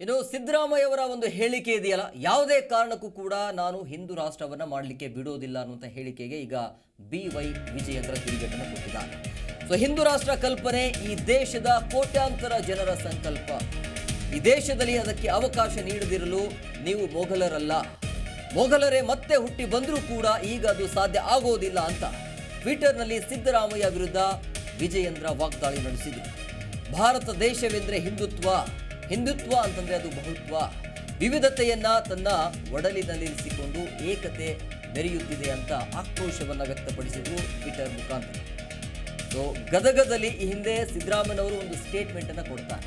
ಇನ್ನು ಸಿದ್ದರಾಮಯ್ಯ ಅವರ ಒಂದು ಹೇಳಿಕೆ ಇದೆಯಲ್ಲ, ಯಾವುದೇ ಕಾರಣಕ್ಕೂ ಕೂಡ ನಾನು ಹಿಂದೂ ರಾಷ್ಟ್ರವನ್ನು ಮಾಡಲಿಕ್ಕೆ ಬಿಡೋದಿಲ್ಲ ಅನ್ನುವಂಥ ಹೇಳಿಕೆಗೆ ಈಗ ಬಿ ವೈ ವಿಜಯೇಂದ್ರ ತಿರುಗೇಟನ್ನು ಕೊಟ್ಟಿದ್ದಾರೆ. ಸೊ ಹಿಂದೂ ರಾಷ್ಟ್ರ ಕಲ್ಪನೆ, ಈ ದೇಶದ ಕೋಟ್ಯಾಂತರ ಜನರ ಸಂಕಲ್ಪ. ಈ ದೇಶದಲ್ಲಿ ಅದಕ್ಕೆ ಅವಕಾಶ ನೀಡದಿರಲು ನೀವು ಮೊಘಲರಲ್ಲ. ಮೊಘಲರೇ ಮತ್ತೆ ಹುಟ್ಟಿ ಬಂದರೂ ಕೂಡ ಈಗ ಅದು ಸಾಧ್ಯ ಆಗೋದಿಲ್ಲ ಅಂತ ಟ್ವಿಟರ್ನಲ್ಲಿ ಸಿದ್ದರಾಮಯ್ಯ ವಿರುದ್ಧ ವಿಜಯೇಂದ್ರ ವಾಗ್ದಾಳಿ ನಡೆಸಿದರು. ಭಾರತ ದೇಶವೆಂದರೆ ಹಿಂದುತ್ವ. ಹಿಂದುತ್ವ ಅಂತಂದ್ರೆ ಅದು ಬಹುತ್ವ. ವಿವಿಧತೆಯನ್ನ ತನ್ನ ಒಡಲಿನಲ್ಲಿರಿಸಿಕೊಂಡು ಏಕತೆ ಮೆರೆಯುತ್ತಿದೆ ಅಂತ ಆಕ್ರೋಶವನ್ನ ವ್ಯಕ್ತಪಡಿಸಿದ್ರು ಟ್ವಿಟರ್ ಮುಖಾಂತರ. ಸೊ ಗದಗದಲ್ಲಿ ಈ ಹಿಂದೆ ಸಿದ್ದರಾಮಯ್ಯನವರು ಒಂದು ಸ್ಟೇಟ್ಮೆಂಟ್ ಅನ್ನ ಕೊಡ್ತಾರೆ.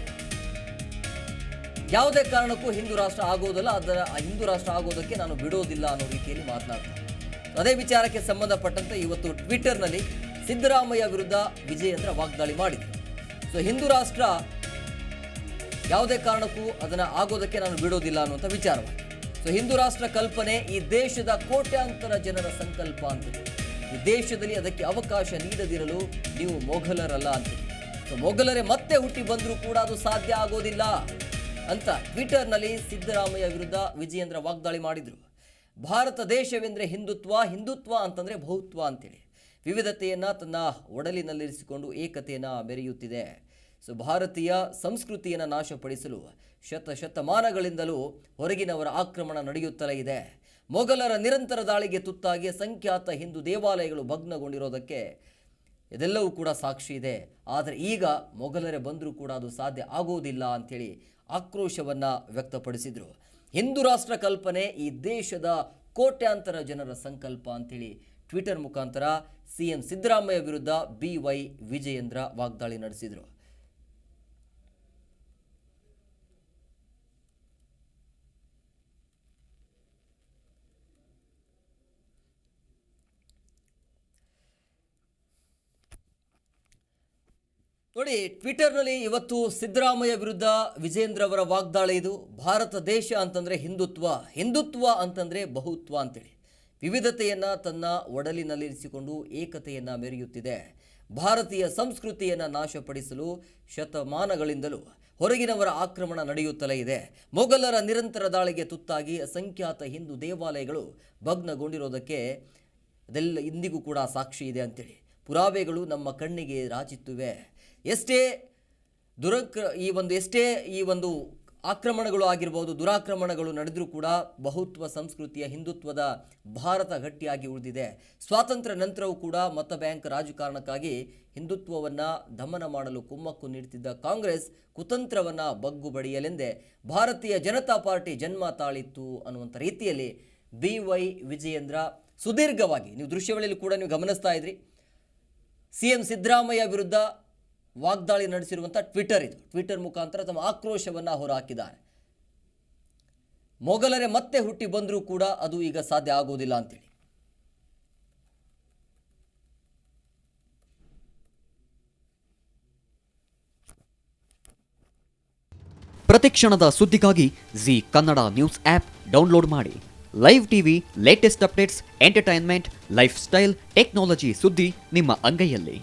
ಯಾವುದೇ ಕಾರಣಕ್ಕೂ ಹಿಂದೂ ರಾಷ್ಟ್ರ ಆಗೋದಲ್ಲ, ಅದರ ಹಿಂದೂ ರಾಷ್ಟ್ರ ಆಗೋದಕ್ಕೆ ನಾನು ಬಿಡೋದಿಲ್ಲ ಅನ್ನೋ ರೀತಿಯಲ್ಲಿ ಮಾತನಾಡ್ತಾರೆ. ಅದೇ ವಿಚಾರಕ್ಕೆ ಸಂಬಂಧಪಟ್ಟಂತೆ ಇವತ್ತು ಟ್ವಿಟರ್ನಲ್ಲಿ ಸಿದ್ದರಾಮಯ್ಯ ವಿರುದ್ಧ ವಿಜಯೇಂದ್ರ ವಾಗ್ದಾಳಿ ಮಾಡಿದರು. ಸೊ ಹಿಂದೂ ರಾಷ್ಟ್ರ ಯಾವುದೇ ಕಾರಣಕ್ಕೂ ಅದನ್ನು ಆಗೋದಕ್ಕೆ ನಾನು ಬಿಡೋದಿಲ್ಲ ಅನ್ನುವಂಥ ವಿಚಾರವಾಗಿ ಸೊ ಹಿಂದೂ ರಾಷ್ಟ್ರ ಕಲ್ಪನೆ ಈ ದೇಶದ ಕೋಟ್ಯಾಂತರ ಜನರ ಸಂಕಲ್ಪ ಅಂತ ಈ ದೇಶದಲ್ಲಿ ಅದಕ್ಕೆ ಅವಕಾಶ ನೀಡದಿರಲು ನೀವು ಮೊಘಲರಲ್ಲ ಅಂತ ಸೊ ಮೊಘಲರೇ ಮತ್ತೆ ಹುಟ್ಟಿ ಬಂದರೂ ಕೂಡ ಅದು ಸಾಧ್ಯ ಆಗೋದಿಲ್ಲ ಅಂತ ಟ್ವಿಟರ್ನಲ್ಲಿ ಸಿದ್ದರಾಮಯ್ಯ ವಿರುದ್ಧ ವಿಜಯೇಂದ್ರ ವಾಗ್ದಾಳಿ ಮಾಡಿದರು. ಭಾರತ ದೇಶವೆಂದರೆ ಹಿಂದುತ್ವ ಹಿಂದುತ್ವ ಅಂತಂದರೆ ಬಹುತ್ವ ಅಂತೇಳಿ ವಿವಿಧತೆಯನ್ನು ತನ್ನ ಒಡಲಿನಲ್ಲಿರಿಸಿಕೊಂಡು ಏಕತೆಯನ್ನು ಮೆರೆಯುತ್ತಿದೆ. ಸೊ ಭಾರತೀಯ ಸಂಸ್ಕೃತಿಯನ್ನು ನಾಶಪಡಿಸಲು ಶತ ಶತಮಾನಗಳಿಂದಲೂ ಹೊರಗಿನವರ ಆಕ್ರಮಣ ನಡೆಯುತ್ತಲೇ ಇದೆ. ಮೊಘಲರ ನಿರಂತರ ದಾಳಿಗೆ ತುತ್ತಾಗಿ ಸಂಖ್ಯಾತ ಹಿಂದೂ ದೇವಾಲಯಗಳು ಭಗ್ನಗೊಂಡಿರೋದಕ್ಕೆ ಇದೆಲ್ಲವೂ ಕೂಡ ಸಾಕ್ಷಿ ಇದೆ. ಆದರೆ ಈಗ ಮೊಘಲರೇ ಬಂದರೂ ಕೂಡ ಅದು ಸಾಧ್ಯ ಆಗೋದಿಲ್ಲ ಅಂಥೇಳಿ ಆಕ್ರೋಶವನ್ನು ವ್ಯಕ್ತಪಡಿಸಿದರು. ಹಿಂದೂ ರಾಷ್ಟ್ರ ಕಲ್ಪನೆ ಈ ದೇಶದ ಕೋಟ್ಯಾಂತರ ಜನರ ಸಂಕಲ್ಪ ಅಂಥೇಳಿ ಟ್ವಿಟರ್ ಮುಖಾಂತರ ಸಿ ಎಂ ಸಿದ್ದರಾಮಯ್ಯ ವಿರುದ್ಧ ಬಿ ವೈ ವಿಜಯೇಂದ್ರ ವಾಗ್ದಾಳಿ ನಡೆಸಿದರು. ನೋಡಿ, ಟ್ವಿಟರ್ನಲ್ಲಿ ಇವತ್ತು ಸಿದ್ದರಾಮಯ್ಯ ವಿರುದ್ಧ ವಿಜೇಂದ್ರ ಅವರ ವಾಗ್ದಾಳಿ ಇದು. ಭಾರತ ದೇಶ ಅಂತಂದರೆ ಹಿಂದುತ್ವ ಹಿಂದುತ್ವ ಅಂತಂದರೆ ಬಹುತ್ವ ಅಂತೇಳಿ. ವಿವಿಧತೆಯನ್ನು ತನ್ನ ಒಡಲಿನಲ್ಲಿರಿಸಿಕೊಂಡು ಏಕತೆಯನ್ನು ಮೆರೆಯುತ್ತಿದೆ. ಭಾರತೀಯ ಸಂಸ್ಕೃತಿಯನ್ನು ನಾಶಪಡಿಸಲು ಶತಮಾನಗಳಿಂದಲೂ ಹೊರಗಿನವರ ಆಕ್ರಮಣ ನಡೆಯುತ್ತಲೇ ಇದೆ. ಮೊಘಲರ ನಿರಂತರ ದಾಳಿಗೆ ತುತ್ತಾಗಿ ಅಸಂಖ್ಯಾತ ಹಿಂದೂ ದೇವಾಲಯಗಳು ಭಗ್ನಗೊಂಡಿರೋದಕ್ಕೆ ಅದೆಲ್ಲ ಇಂದಿಗೂ ಕೂಡ ಸಾಕ್ಷಿ ಇದೆ ಅಂತೇಳಿ. ಪುರಾವೆಗಳು ನಮ್ಮ ಕಣ್ಣಿಗೆ ರಾಚಿತ್ತುವೆ. ಎಷ್ಟೇ ದುರಕ್ರ ಈ ಒಂದು, ಎಷ್ಟೇ ಈ ಒಂದು ಆಕ್ರಮಣಗಳು ಆಗಿರ್ಬೋದು, ದುರಾಕ್ರಮಣಗಳು ನಡೆದರೂ ಕೂಡ ಬಹುತ್ವ ಸಂಸ್ಕೃತಿಯ ಹಿಂದುತ್ವದ ಭಾರತ ಗಟ್ಟಿಯಾಗಿ ಉಳಿದಿದೆ. ಸ್ವಾತಂತ್ರ್ಯ ನಂತರವೂ ಕೂಡ ಮತ ಬ್ಯಾಂಕ್ ರಾಜಕಾರಣಕ್ಕಾಗಿ ಹಿಂದುತ್ವವನ್ನು ದಮನ ಮಾಡಲು ಕುಮ್ಮಕ್ಕು ನೀಡುತ್ತಿದ್ದ ಕಾಂಗ್ರೆಸ್ ಕುತಂತ್ರವನ್ನು ಬಗ್ಗು ಬಡಿಯಲೆಂದೇ ಭಾರತೀಯ ಜನತಾ ಪಾರ್ಟಿ ಜನ್ಮ ತಾಳಿತ್ತು ಅನ್ನುವಂಥ ರೀತಿಯಲ್ಲಿ ಬಿ ವೈ ವಿಜಯೇಂದ್ರ ಸುದೀರ್ಘವಾಗಿ, ನೀವು ದೃಶ್ಯಗಳಲ್ಲಿ ಕೂಡ ನೀವು ಗಮನಿಸ್ತಾ ಇದ್ರಿ, ಸಿ ಎಂ ಸಿದ್ದರಾಮಯ್ಯ ವಿರುದ್ಧ ವಾಗ್ದಾಳಿ ನಡೆಸಿರುವಂಥ ಟ್ವಿಟರ್ ಇದು. ಟ್ವಿಟರ್ ಮುಖಾಂತರ ತಮ್ಮ ಆಕ್ರೋಶವನ್ನು ಹೊರಹಾಕಿದ್ದಾರೆ ಮೊಘಲರೇ ಮತ್ತೆ ಹುಟ್ಟಿ ಬಂದರೂ ಕೂಡ ಅದು ಈಗ ಸಾಧ್ಯ ಆಗೋದಿಲ್ಲ ಅಂತೇಳಿ. ಪ್ರತಿಕ್ಷಣದ ಸುದ್ದಿಗಾಗಿ Zee Kannada news app download ಮಾಡಿ. Live TV latest updates entertainment lifestyle technology ಸುದ್ದಿ ನಿಮ್ಮ ಅಂಗೈಯಲ್ಲಿ.